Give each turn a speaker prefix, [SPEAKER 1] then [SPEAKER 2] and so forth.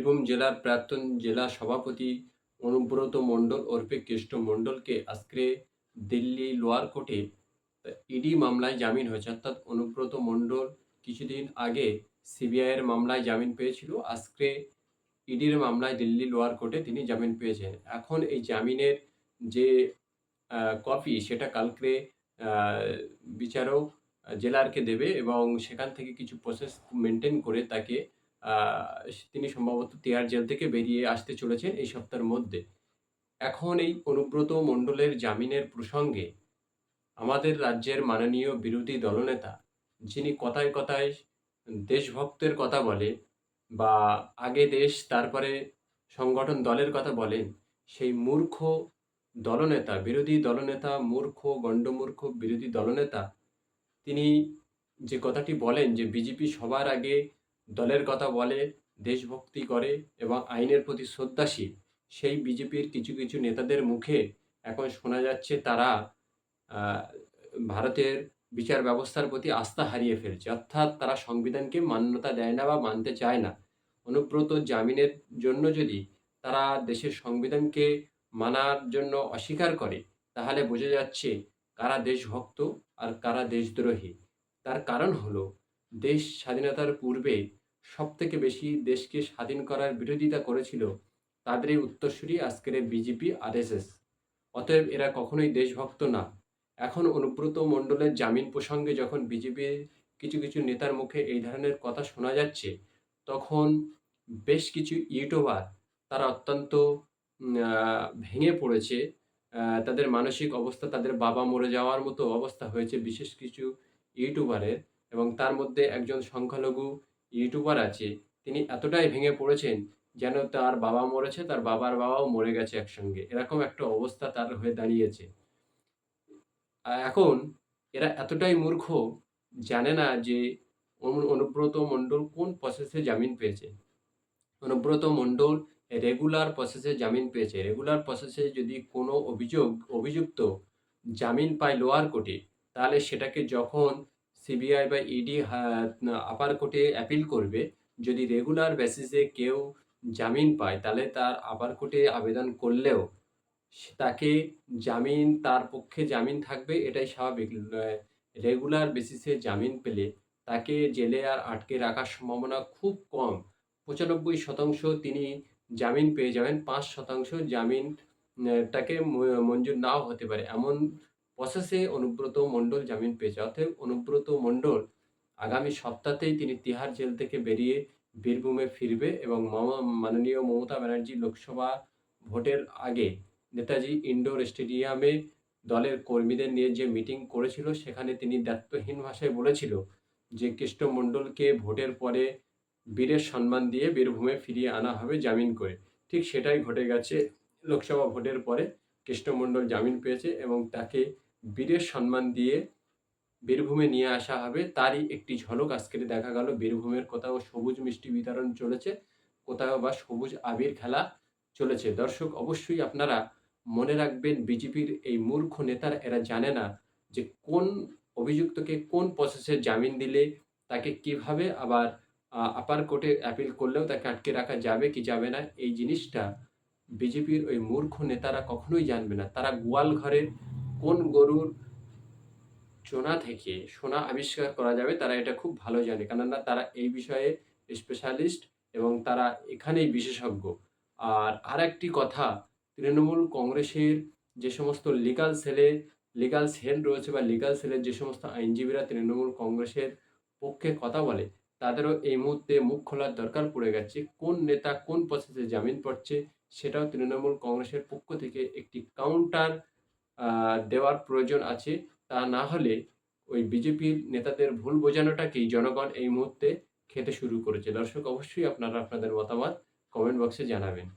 [SPEAKER 1] বীরভূম জেলার প্রাক্তন জেলা সভাপতি অনুব্রত মণ্ডল ওরফে কৃষ্ণ মণ্ডলকে আজকে দিল্লি লোয়ার কোর্টে ইডি মামলায় জামিন হয়েছে। অর্থাৎ অনুব্রত মণ্ডল কিছুদিন আগে সিবিআইয়ের মামলায় জামিন পেয়েছিল। আজকে ইডির মামলায় দিল্লি লোয়ার কোর্টে তিনি জামিন পেয়েছেন। এখন এই জামিনের যে কপি সেটা কালকে বিচারক জেলারকে দেবে এবং সেখান থেকে কিছু প্রসেস মেনটেন করে তাকে তিনি সম্ভবত তিহার জেল থেকে বেরিয়ে আসতে চলেছেন এই সপ্তাহের মধ্যে। এখন এই অনুব্রত মণ্ডলের জামিনের প্রসঙ্গে আমাদের রাজ্যের মাননীয় বিরোধী দলনেতা, যিনি কথায় কথায় দেশভক্তের কথা বলে বা আগে দেশ, তারপরে সংগঠন দলের কথা বলেন, সেই মূর্খ দলনেতা, বিরোধী দলনেতা, মূর্খ, গণ্ডমূর্খ বিরোধী দলনেতা, তিনি যে কথাটি বলেন যে বিজেপি সবার আগে দলের কথা বলে, দেশভক্তি করে এবং আইনের প্রতি শ্রদ্ধাশীল, সেই বিজেপির কিছু কিছু নেতাদের মুখে এখন শোনা যাচ্ছে তারা ভারতের বিচার ব্যবস্থার প্রতি আস্থা হারিয়ে ফেলছে। অর্থাৎ তারা সংবিধানকে মান্যতা দেয় না বা মানতে চায় না। অনুব্রত জামিনের জন্য যদি তারা দেশের সংবিধানকে মানার জন্য অস্বীকার করে, তাহলে বোঝা যাচ্ছে কারা দেশভক্ত আর কারা দেশদ্রোহী। তার কারণ হলো, দেশ স্বাধীনতার পূর্বে সব থেকে বেশি দেশকে স্বাধীন করার বিরোধিতা করেছিল তাদেরই উত্তরসূরি আজকের বিজেপি আরএসএস। অতএব এরা কখনোই দেশভক্ত না। এখন অনুব্রত মণ্ডলের জামিন প্রসঙ্গে যখন বিজেপির কিছু কিছু নেতার মুখে এই ধরনের কথা শোনা যাচ্ছে, তখন বেশ কিছু ইউটিউবার তারা অত্যন্ত ভেঙে পড়েছে। তাদের মানসিক অবস্থা, তাদের বাবা মরে যাওয়ার মতো অবস্থা হয়েছে বিশেষ কিছু ইউটিউবারের এবং তার মধ্যে একজন সংখ্যালঘু ইউটিউবার আছে, তিনি এতটাই ভেঙে পড়েছেন যেন তার বাবা মরেছে, তার বাবার বাবাও মরে গেছে একসঙ্গে। এরকম একটা অবস্থা তার হয়ে দাঁড়িয়েছে। এখন এরা এতটাই মূর্খ, জানে না যে অনু- অনুব্রত মণ্ডল কোন প্রসেসে জামিন পেয়েছে। অনুব্রত মণ্ডল রেগুলার প্রসেসে জামিন পেয়েছে। রেগুলার প্রসেসে যদি কোনো অভিযোগ, অভিযুক্ত জামিন পায় লোয়ার কোর্টে তাহলে সেটাকে যখন সিবিআই বা ইডি আপার কোর্টে অ্যাপিল করবে। যদি রেগুলার বেসিসে কেউ জামিন পায়, তাহলে তার আপার কোর্টে আবেদন করলেও তাকে জামিন, তার পক্ষে জামিন থাকবে, এটাই স্বাভাবিক। রেগুলার বেসিসে জামিন পেলে তাকে জেলে আর আটকে রাখার সম্ভাবনা খুব কম। পঁচানব্বই শতাংশ তিনি জামিন পেয়ে যাবেন, পাঁচ শতাংশ জামিন তাকে মঞ্জুর নাও হতে পারে। এমন প্রসেসে অনুব্রত মণ্ডল জামিন পেয়েছে। অতএব অনুব্রত মণ্ডল আগামী সপ্তাহতেই তিনি তিহার জেল থেকে বেরিয়ে বীরভূমে ফিরবে এবং মাননীয় মমতা ব্যানার্জি লোকসভা ভোটের আগে নেতাজি ইনডোর স্টেডিয়ামে দলের কর্মীদের নিয়ে যে মিটিং করেছিল, সেখানে তিনি দায়িত্বহীন ভাষায় বলেছিল যে, কৃষ্ণ মণ্ডলকে ভোটের পরে বীরের সম্মান দিয়ে বীরভূমে ফিরিয়ে আনা হবে জামিন করে। ঠিক সেটাই ঘটে গেছে লোকসভা ভোটের পরে। কৃষ্ণমণ্ডল জামিন পেয়েছে এবং তাকে বীরের সম্মান দিয়ে বীরভূমে নিয়ে আসা হবে। তারই একটি ঝলক আজকে দেখা গেল। বীরভূমের কোথাও সবুজ মিষ্টি বিতরণ চলেছে, কোথাও বা সবুজ আবির খেলা চলেছে। দর্শক, অবশ্যই আপনারা মনে রাখবেন, বিজেপির এই মূর্খ নেতারা এরা জানে না যে কোন অভিযুক্তকে কোন প্রসেসে জামিন দিলে, তাকে কীভাবে আবার আপার কোর্টে অ্যাপিল করলেও তাকে আটকে রাখা যাবে কি যাবে না, এই জিনিসটা বিজেপির ওই মূর্খ নেতারা কখনোই জানবে না। তারা গোয়াল ঘরের কোন গরুর চোনা থেকে সোনা আবিষ্কার করা যাবে, তারা এটা খুব ভালো জানে। কেননা তারা এই বিষয়ে স্পেশালিস্ট এবং তারা এখানেই বিশেষজ্ঞ। আর আর একটি কথা, তৃণমূল কংগ্রেসের যে সমস্ত লিগাল সেলে লিগাল সেল রয়েছে বা লিগাল সেলের যে সমস্ত আইনজীবীরা তৃণমূল কংগ্রেসের পক্ষে কথা বলে, তাদেরও এই মুহূর্তে মুখ খোলার দরকার পড়ে গেছে। কোন নেতা কোন প্রসেসে জামিন পড়ছে সেটাও তৃণমূল কংগ্রেসের পক্ষ থেকে একটি কাউন্টার দেওয়ার প্রয়োজন আছে। তা না হলে ওই বিজেপির নেতাদের ভুল বোঝানোটাকেই জনগণ এই মুহূর্তে খেতে শুরু করেছে। দর্শক, অবশ্যই আপনারা আপনাদের মতামত কমেন্ট বক্সে জানাবেন।